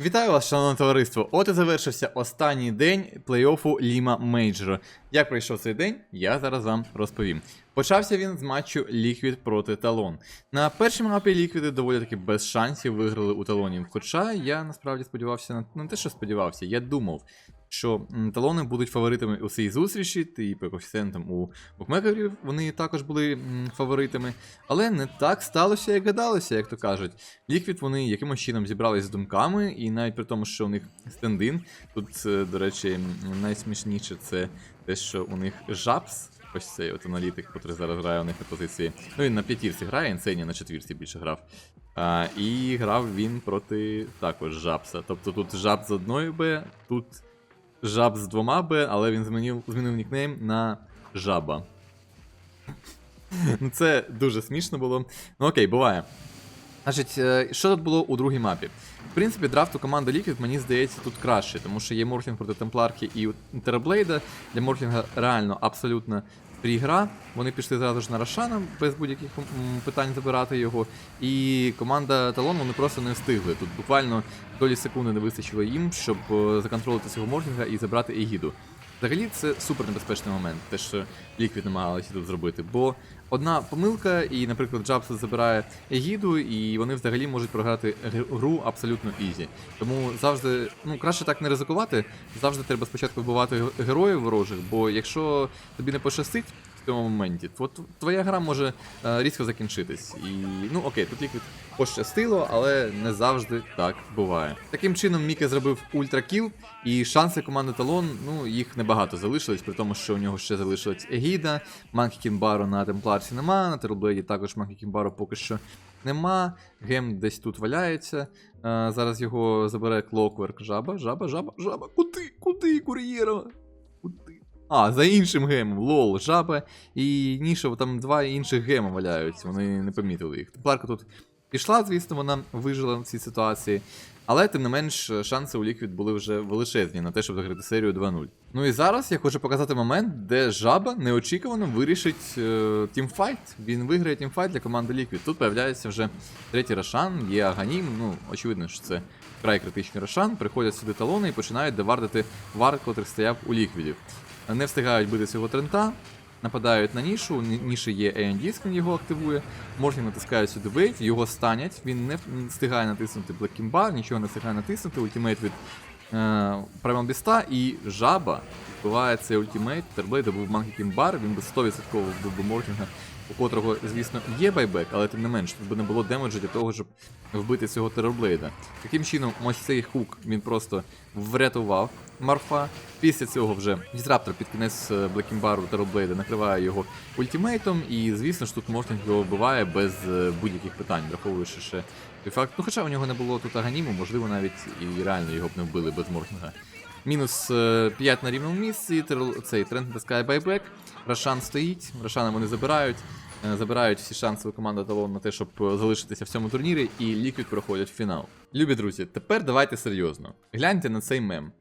Вітаю вас, шановне товариство! От і завершився останній день плей-оффу Ліма Мейджора. Як пройшов цей день, я зараз вам розповім. Почався він з матчу Ліквід проти Талон. На першому мапі Ліквіди доволі таки без шансів виграли у талонів. Хоча я насправді сподівався на не те, що сподівався, я думав, що талони будуть фаворитами у цій зустрічі, і по коефіцієнтам у букмекерів вони також були фаворитами. Але не так сталося, як гадалося, як то кажуть. Ліквід вони якимось чином зібрались з думками, і навіть при тому, що у них стендин, тут, е, до речі, найсмішніше це те, що у них жабс. Ось цей от аналітик, який зараз грає у них на позиції. Ну він на п'ятірці грає, Інсені на четвірці більше грав. А, і грав він проти також жабса. Тобто тут жаб з одної Б, тут жаб з двома Б, але він змінив, змінив нікнейм на жаба. Ну це дуже смішно було. Ну окей, буває. Значить, е, що тут було у другій мапі? В принципі, драфт у команди Liquid, мені здається, тут краще, тому що є Морфінг проти Темпларки і Терблейда. Для Морфінга реально абсолютно фрі гра. Вони пішли зразу ж на Рошана без будь-яких питань забирати його. І команда Талон вони просто не встигли. Тут буквально долі секунди не вистачило їм, щоб е, законтролити цього Морфінга і забрати Егіду. Взагалі, це супер небезпечний момент, те, що Ліквід намагалися тут зробити. Бо одна помилка, і, наприклад, Джабс забирає Егіду, і вони взагалі можуть програти гру абсолютно ізі. Тому завжди, ну краще так не ризикувати. Завжди треба спочатку вбивати героїв ворожих, бо якщо тобі не пощастить цьому моменті, то тв- твоя гра може е, різко закінчитись. І ну окей, тут Liquid пощастило, але не завжди так буває. Таким чином, Міке зробив ультракіл, і шанси команди Талон, ну їх небагато залишилось, при тому, що у нього ще залишилась Егіда, Манкі Кімбару на Темпларсі нема, на Терблейді також Манкі Кімбару поки що нема. Гем десь тут валяється. Е, зараз його забере Клокверк. Жаба, жаба, жаба, жаба. Куди? Куди, кур'єра? Куди? А, за іншим гемом, лол, жаба і Нішов, там два інших гема валяються, вони не помітили їх. Темпларка тут пішла, звісно, вона вижила в цій ситуації. Але тим не менш, шанси у Liquid були вже величезні на те, щоб заграти серію 2-0. Ну і зараз я хочу показати момент, де жаба неочікувано вирішить е, тімфайт. Він виграє тімфайт для команди Liquid. Тут появляється вже третій Рошан, є Аганім. Ну, очевидно, що це вкрай критичний Рошан. Приходять сюди талони і починають девардити вар, котрий стояв у Ліквідів. Не встигають бити цього трента. Нападають на нішу, Ні- ніші є AND, він його активує. Морфінг натискає сюди вейт, його станять, він не встигає натиснути Kimba, нічого не встигає натиснути, ультимейт від е, Beast і жаба вбиває цей ультимейт. терблейд був Манкі Кімбар, він би 100% вбив би Морфінга, у котрого, звісно, є байбек, але тим не менш, тут би не було демеджу для того, щоб вбити цього Терблейда. Таким чином, ось цей хук він просто врятував Марфа. Після цього вже Дізраптор під кінець е, Блекімбару Терблейда накриває його ультимейтом, і звісно ж тут Мортінг його вбиває без е, будь-яких питань, враховуючи ще той факт. Ну хоча у нього не було тут аганіму, можливо, навіть і реально його б не вбили без Мортінга. Мінус 5 на рівному місці, цей тренд натискає байбек, Рошан стоїть, Рошана вони забирають. е, Забирають всі шанси у команди Талон на те, щоб е, залишитися в цьому турнірі, і Ліквід проходять в фінал. Любі друзі, тепер давайте серйозно. Гляньте на цей мем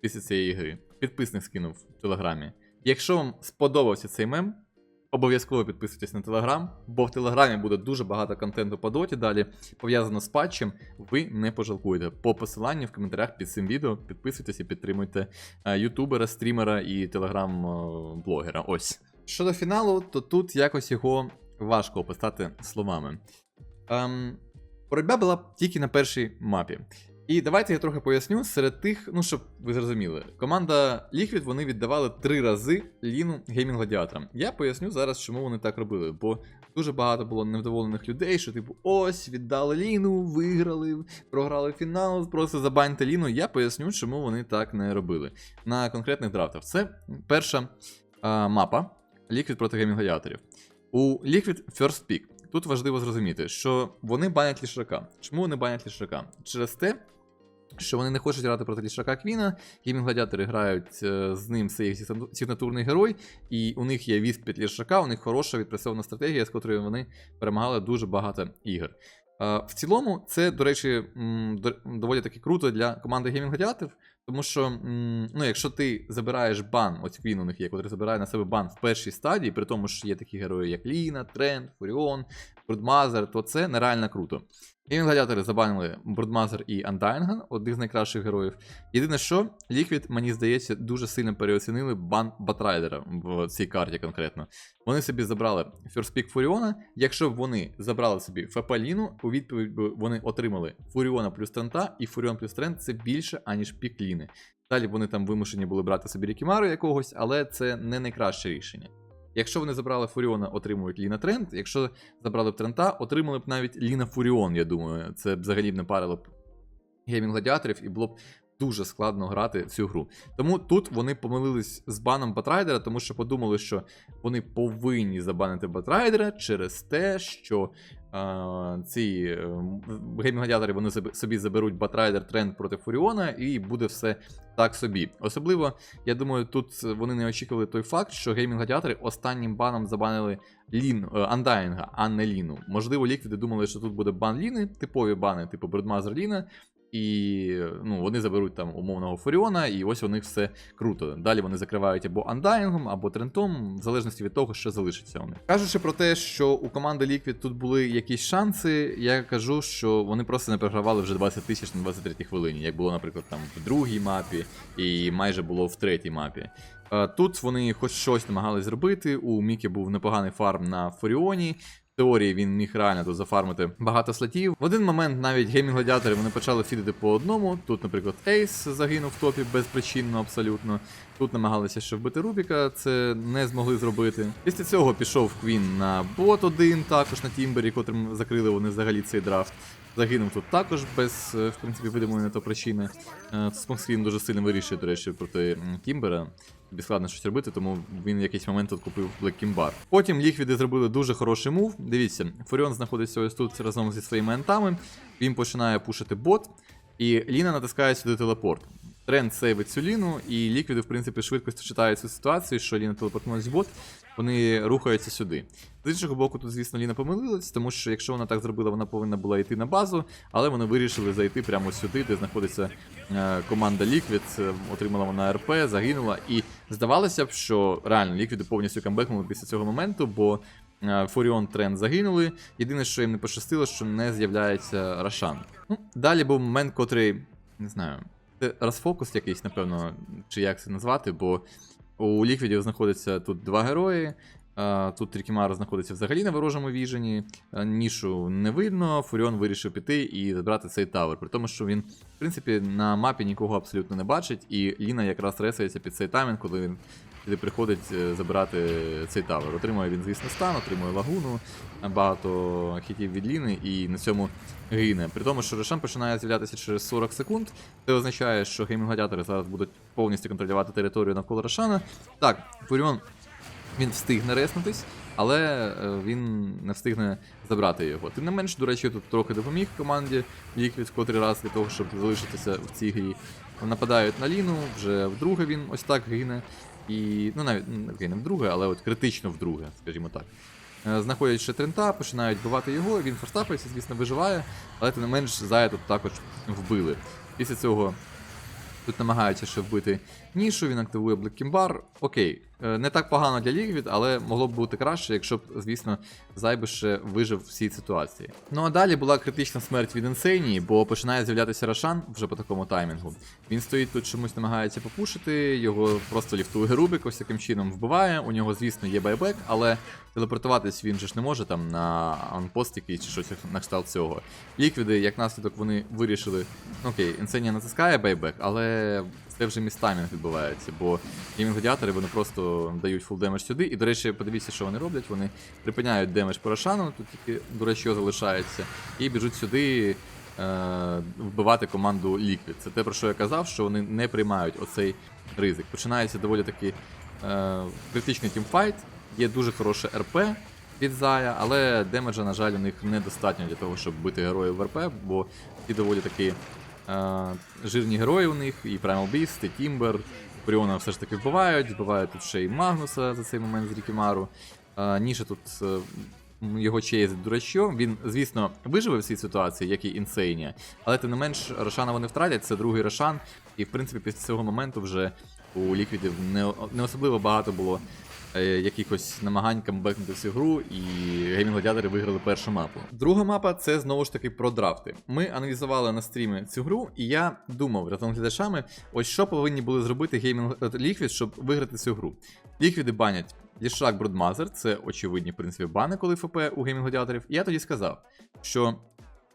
після цієї гри. Підписник скинув в телеграмі. Якщо вам сподобався цей мем, обов'язково підписуйтесь на телеграм, бо в телеграмі буде дуже багато контенту по доті далі, пов'язано з патчем. Ви не пожалкуєте. По посиланню в коментарях під цим відео підписуйтесь і підтримуйте е, ютубера, стрімера і телеграм-блогера. Ось. Щодо фіналу, то тут якось його важко описати словами. Ем, боротьба була тільки на першій мапі. І давайте я трохи поясню серед тих, ну щоб ви зрозуміли, команда Liquid вони віддавали три рази ліну геймінг гладіаторам. Я поясню зараз, чому вони так робили, бо дуже багато було невдоволених людей, що типу, ось, віддали ліну, виграли, програли фінал, просто забаньте ліну. Я поясню, чому вони так не робили на конкретних драфтах. Це перша а, мапа Liquid проти геймінг гладіаторів. У Liquid First Pick. Тут важливо зрозуміти, що вони банять лішака. Чому вони банять лішака? Через те, що вони не хочуть грати проти лішака Квіна, геймінг гладіатори грають е, з ним цей сигнатурний герой, і у них є вісп під лішака, у них хороша відпрацьована стратегія, з котрою вони перемагали дуже багато ігор. Е, В цілому, це, до речі, доволі таки круто для команди геймінг гладіаторів, тому що, ну, якщо ти забираєш бан, ось Квін у них є, який забирає на себе бан в першій стадії, при тому, що є такі герої, як Ліна, Тренд, Фуріон, Брудмазер, то це нереально круто. Геймінг Гладіатори забанили Брудмазер і Андайнган, одних з найкращих героїв. Єдине, що Ліквід, мені здається, дуже сильно переоцінили бан Батрайдера в цій карті конкретно. Вони собі забрали First Pick Фуріона. Якщо б вони забрали собі Фепаліну, у відповідь би вони отримали Фуріона плюс Трента, і Фуріон плюс Трент це більше, аніж пік Ліни. Далі вони там вимушені були брати собі Рікімару якогось, але це не найкраще рішення. Якщо вони забрали Фуріона, отримують Ліна Трент. Якщо забрали б Трента, отримали б навіть Ліна Фуріон, я думаю. Це взагалі б не парило б геймінг гладіаторів і було б дуже складно грати цю гру. Тому тут вони помилились з баном Батрайдера, тому що подумали, що вони повинні забанити Батрайдера через те, що ці гейм-гладіатори вони собі- заберуть Батрайдер тренд проти Фуріона, і буде все так собі. Особливо, я думаю, тут вони не очікували той факт, що геймінг гладіатори останнім баном забанили Лін е, Андайнга, а не Ліну. Можливо, ліквіди думали, що тут буде бан Ліни, типові бани, типу Бредмазер Ліна. І ну, вони заберуть там умовного Фуріона, і ось у них все круто. Далі вони закривають або Андайнгом, або Трентом, в залежності від того, що залишиться у них. Кажучи про те, що у команди Liquid тут були якісь шанси, я кажу, що вони просто не програвали вже 20 тисяч на 23 хвилині, як було, наприклад, там в другій мапі, і майже було в третій мапі. Е, Тут вони хоч щось намагались зробити. У Мікі був непоганий фарм на Фуріоні. Теорії він міг реально тут зафармити багато слотів. В один момент навіть геймінг-гладіатори вони почали фідити по одному. Тут, наприклад, Ейс загинув в топі безпричинно абсолютно. Тут намагалися ще вбити Рубіка, це не змогли зробити. Після цього пішов Квін на бот один, також на Тімбері, котрим закрили вони взагалі цей драфт. Загинув тут також без, е, в принципі, видимої на то причини. Е, Смокскрін дуже сильно вирішує, до речі, проти Тімбера. Тобі складно щось робити, тому він в якийсь момент тут купив Kimbar. Потім ліквіди зробили дуже хороший мув. Дивіться, Фуріон знаходиться ось тут разом зі своїми ентами. Він починає пушити бот, і Ліна натискає сюди телепорт. Тренд сейвить цю ліну, і ліквіди, в принципі, швидко читають цю ситуацію, що Ліна телепортнулась в бот, вони рухаються сюди. З іншого боку, тут, звісно, Ліна помилилась, тому що якщо вона так зробила, вона повинна була йти на базу, але вони вирішили зайти прямо сюди, де знаходиться е, команда Liquid. Е, Отримала вона РП, загинула. І здавалося б, що реально Ліквіди повністю камбекнули після цього моменту, бо е, Фуріон Тренд загинули. Єдине, що їм не пощастило, що не з'являється Рашан. Ну, далі був момент, котрий, не знаю, це розфокус якийсь, напевно, чи як це назвати, бо у Ліквідів знаходиться тут два герої. А, Тут Трікімара знаходиться взагалі на ворожому віжені. Нішу не видно. Фуріон вирішив піти і забрати цей тавер. При тому, що він, в принципі, на мапі нікого абсолютно не бачить, і Ліна якраз ресається під цей таймінг, коли він сюди приходить е, забирати цей тавер. Отримує він, звісно, стан, отримує лагуну, багато хітів від Ліни і на цьому гине. При тому, що Рошан починає з'являтися через 40 секунд. Це означає, що геймінг-гладіатори зараз будуть повністю контролювати територію навколо Рошана. Так, Фуріон він встигне реснутись, але е, він не встигне забрати його. Тим не менш, до речі, тут трохи допоміг команді Liquid котрий раз для того, щоб залишитися в цій грі. Нападають на Ліну, вже вдруге він ось так гине. І, ну навіть не вдруге, але от критично вдруге, скажімо так. Е, Знаходять ще Трента, починають вбивати його, він форстапається, звісно, виживає, але тим не менш Зая тут також вбили. Після цього Тут намагаються ще вбити нішу, він активує Блеккімбар. Окей, не так погано для Лігвід, але могло б бути краще, якщо б, звісно, Зайби ще вижив в цій ситуації. Ну а далі була критична смерть від Інсейнії, бо починає з'являтися Рошан вже по такому таймінгу. Він стоїть тут чомусь намагається попушити, його просто ліфтує Рубик, ось таким чином вбиває. У нього, звісно, є байбек, але телепортуватись він же ж не може там на анпост якийсь чи щось на кшталт цього. Ліквіди, як наслідок, вони вирішили. Окей, Інсенія натискає байбек, але це вже містаймінг відбувається, бо геймінг-гладіатори вони просто дають фул демедж сюди. І, до речі, подивіться, що вони роблять. Вони припиняють демедж по Рошану, тут тільки дурачо залишається, і біжуть сюди е, вбивати команду Liquid. Це те, про що я казав, що вони не приймають оцей ризик. Починається доволі таки е, критичний тімфайт, є дуже хороше РП від Зая, але демеджа, на жаль, у них недостатньо для того, щоб бити героїв в РП, бо ті доволі таки жирні герої у них, і Primal Beast, і Тімбер. Фуріона все ж таки вбивають, вбивають тут ще й Магнуса за цей момент з Рікімару. Ніша тут е, його чейзить дурачо. Він, звісно, виживе в цій ситуації, як і Інсейнія, але тим не менш Рошана вони втратять, це другий Рошан, і в принципі після цього моменту вже у ліквідів не, не особливо багато було якихось намагань камбекнути всю гру, і геймінг гладіатори виграли першу мапу. Друга мапа це знову ж таки про драфти. Ми аналізували на стрімі цю гру, і я думав разом глядачами, ось що повинні були зробити геймінг Liquid, щоб виграти цю гру. Ліквіди банять Лішак Бродмазер, це очевидні, в принципі, бани, коли ФП у геймінг гладіаторів. І я тоді сказав, що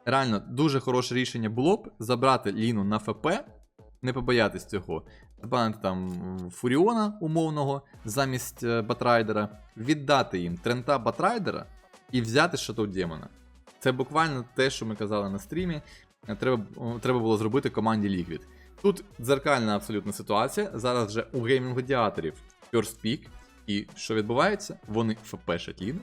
реально дуже хороше рішення було б забрати Ліну на ФП, не побоятись цього. Забанити там Фуріона умовного замість е, Батрайдера, віддати їм Трента Батрайдера і взяти Шатоу Демона. Це буквально те, що ми казали на стрімі. Е, Треба, треба було зробити команді Liquid. Тут дзеркальна абсолютна ситуація. Зараз вже у геймінг гладіаторів First Pick. І що відбувається? Вони ФПшать Ліну,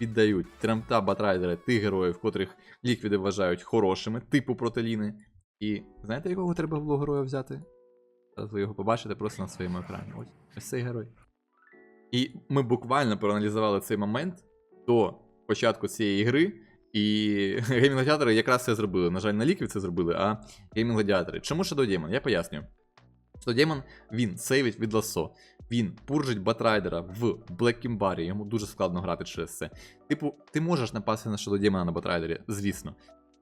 віддають Тремта Батрайдера тих героїв, котрих ліквіди вважають хорошими, типу проти Ліни. І знаєте, якого треба було героя взяти? Ви його побачите просто на своєму екрані. Ось ось цей герой. І ми буквально проаналізували цей момент до початку цієї гри. І геймінг гладіатори якраз це зробили. На жаль, на ліквід це зробили, а геймінг гладіатори. Чому Shadow Demon? Я поясню. Shadow Demon, він сейвить від ласо. Він пуржить Батрайдера в Блеккімбарі, йому дуже складно грати через це. Типу, ти можеш напасти на Shadow Demon на Батрайдері, звісно,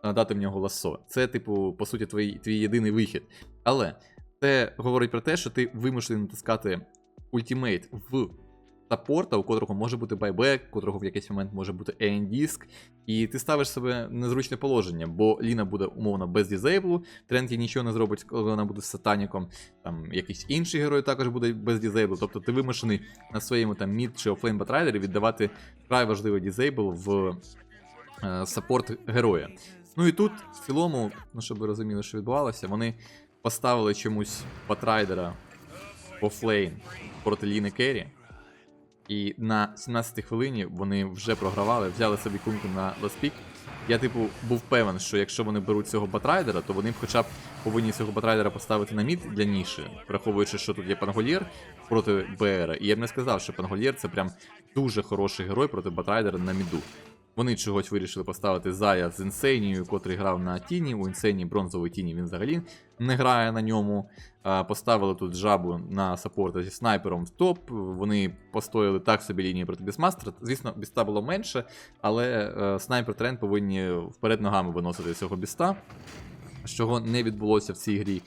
дати в нього ласо. Це, типу, по суті, твій, твій єдиний вихід. Але це говорить про те, що ти вимушений натискати ультимейт в саппорта, у котрого може бути байбек, у котрого в якийсь момент може бути ейн-диск, і ти ставиш себе незручне положення, бо Ліна буде умовно без дізейблу, Тренті нічого не зробить, коли вона буде з сатаніком, там якийсь інший герой також буде без дізейблу. Тобто ти вимушений на своєму там мід чи офлейн батрайдері віддавати вкрай важливий дізейбл в е, саппорт героя. Ну і тут, в цілому, ну щоб ви розуміли, що відбувалося, вони поставили чомусь батрайдера офлейн проти Ліни Керрі. І на 17-й хвилині вони вже програвали, взяли собі кунку на ласпік. Я, типу, був певен, що якщо вони беруть цього батрайдера, то вони б хоча б повинні цього батрайдера поставити на мід для ніші, враховуючи, що тут є Пангольєр проти БР. І я б не сказав, що Пангольєр це прям дуже хороший герой проти батрайдера на міду. Вони чогось вирішили поставити Зая з Інсейнією, котрий грав на Тіні. У Інсейні бронзовий Тіні він взагалі не грає на ньому. Поставили тут жабу на саппорта зі снайпером в топ. Вони постояли так собі лінії проти Бісмастера. Звісно, біста було менше, але е, снайпер тренд повинні вперед ногами виносити цього біста, чого не відбулося в цій грі.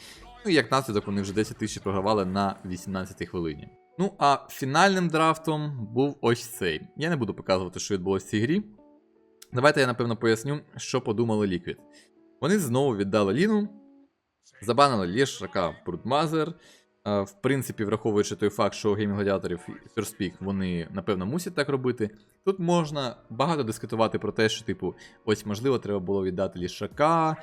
Ну і як наслідок вони вже 10 тисяч програвали на 18-й хвилині. Ну а фінальним драфтом був ось цей. Я не буду показувати, що відбулося в цій грі. Давайте я напевно поясню, що подумали Liquid. Вони знову віддали Ліну, забанили Лєшрака Брудмазер. В принципі, враховуючи той факт, що у геймінг гладіаторів First Pick вони напевно мусять так робити. Тут можна багато дискутувати про те, що, типу, ось можливо, треба було віддати Лішака.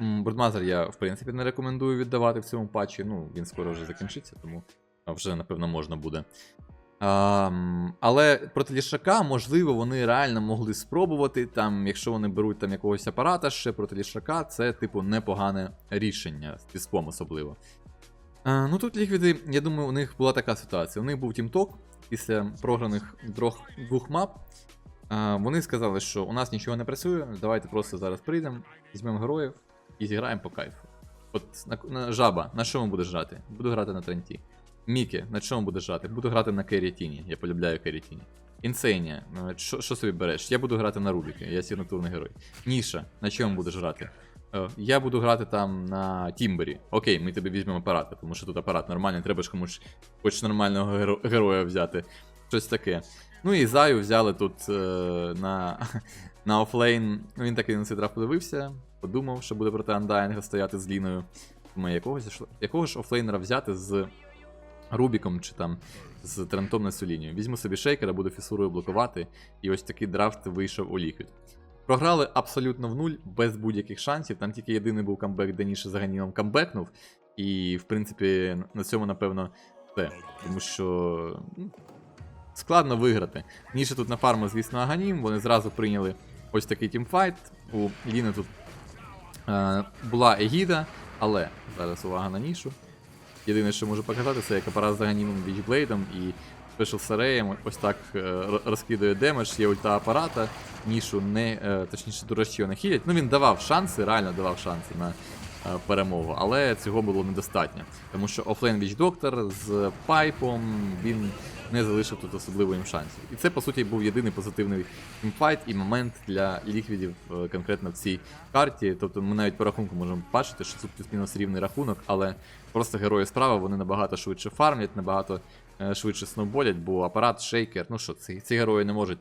Брудмазер я, в принципі, не рекомендую віддавати в цьому патчі. Ну, він скоро вже закінчиться, тому вже, напевно, можна буде. Ам, але проти лішака, можливо, вони реально могли спробувати. Там, якщо вони беруть там якогось апарата ще проти лішака, це, типу, непогане рішення з тіспом особливо. А, ну тут ліквіди, я думаю, у них була така ситуація. У них був тімток після програних двох, двох мап. А, вони сказали, що у нас нічого не працює, давайте просто зараз прийдемо, візьмемо героїв і зіграємо по кайфу. От на, на жаба, на що ми будеш грати? Буду грати на Тренті. Мікі, на чому будеш грати? Буду грати на Керрітіні, я полюбляю Керрітіні. Інсейнія, ну, що, собі береш? Я буду грати на Рубіки, я сигнатурний герой. Ніша, на чому будеш грати? Е, Я буду грати там на Тімбері. Окей, ми тобі візьмемо апарата, тому що тут апарат нормальний, треба ж комусь хоч нормального геро- героя взяти. Щось таке. Ну і Заю взяли тут е, на, на офлейн. Ну він такий на цей драфт подивився, подумав, що буде проти Андайнга стояти з Ліною. Думаю, якого, ж- якого ж офлейнера взяти з Рубіком чи там з Трентом на цю лінію. Візьму собі шейкера, буду фісурою блокувати, і ось такий драфт вийшов у Liquid. Програли абсолютно в нуль, без будь-яких шансів. Там тільки єдиний був камбек, де Ніша за Ганімом камбекнув. І, в принципі, на цьому, напевно, все. Тому що ну, складно виграти. Ніша тут на фарму, звісно, Аганім, вони зразу прийняли ось такий тімфайт. У Ліни тут е, була Егіда, але зараз увага на нішу. Єдине, що можу показати, це як апарат з Аганімом Вічблейдом і Спешл Сареєм ось так е, розкидує демедж, є ульта апарата, нішу не, е, точніше, дурачі не хілять. Ну він давав шанси, реально давав шанси на е, перемогу, але цього було недостатньо. Тому що офлейн Віч Доктор з пайпом, він не залишив тут особливо їм шансів. І це, по суті, був єдиний позитивний тімфайт і момент для ліквідів конкретно в цій карті. Тобто ми навіть по рахунку можемо бачити, що тут плюс-мінус рівний рахунок, але просто герої справа вони набагато швидше фармлять, набагато е, швидше сноуболять, бо апарат, шейкер, ну що, ці, ці герої не можуть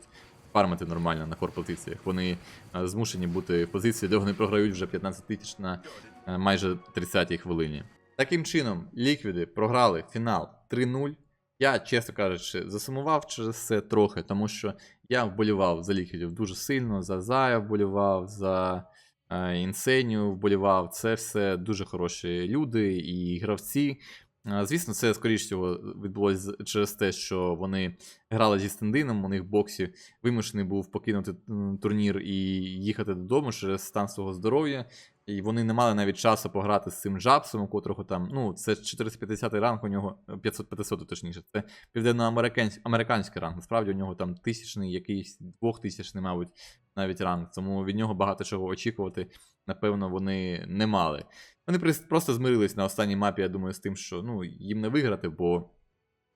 фармити нормально на кор-позиціях. Вони е, змушені бути в позиції, де вони програють вже 15 тисяч на е, майже 30-й хвилині. Таким чином, ліквіди програли фінал 3-0. Я, чесно кажучи, засумував через це трохи, тому що я вболівав за ліквідів дуже сильно, за Зая вболівав, за е, Інсенію вболівав. Це все дуже хороші люди і гравці. Е, Звісно, це скоріш всього відбулося через те, що вони грали зі стендином, у них в боксі вимушений був покинути турнір і їхати додому через стан свого здоров'я. І вони не мали навіть часу пограти з цим Джабсом, у котрого там, ну, це 450 ранг у нього, 500 500 точніше. Це південноамериканський ранг. Насправді у нього там тисячний, якийсь двохтисячний, мабуть, навіть ранг. Тому від нього багато чого очікувати, напевно, вони не мали. Вони просто змирились на останній мапі, я думаю, з тим, що ну, їм не виграти, бо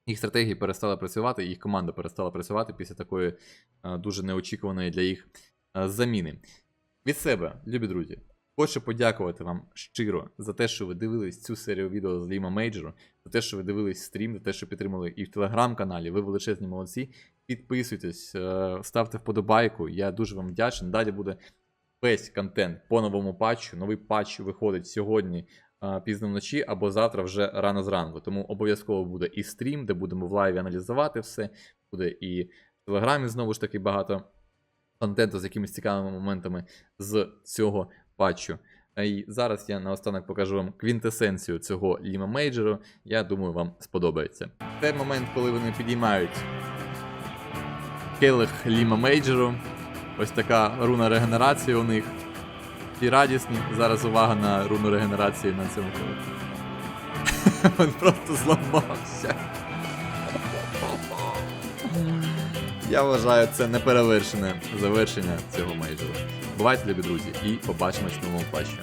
їх стратегії перестали працювати, їх команда перестала працювати після такої е, дуже неочікуваної для їх е, заміни. Від себе, любі друзі, хочу подякувати вам щиро за те, що ви дивились цю серію відео з Ліма Мейджору, за те, що ви дивились стрім, за те, що підтримали і в телеграм-каналі. Ви величезні молодці. Підписуйтесь, е, ставте вподобайку. Я дуже вам вдячний. Далі буде весь контент по новому патчу. Новий патч виходить сьогодні пізно вночі або завтра вже рано зранку. Тому обов'язково буде і стрім, де будемо в лайві аналізувати все. Буде і в телеграмі знову ж таки багато контенту з якимись цікавими моментами з цього патчу. І зараз я наостанок покажу вам квінтесенцію цього Ліма Мейджору. Я думаю, вам сподобається. Це момент, коли вони підіймають келих Ліма Мейджору. Ось така руна регенерації у них. І радісні. Зараз увага на руну регенерації на цьому колі. Він просто зламався. Я вважаю, це неперевершене завершення цього мейджору. Бувайте, любі друзі, і побачимось в новому патчі.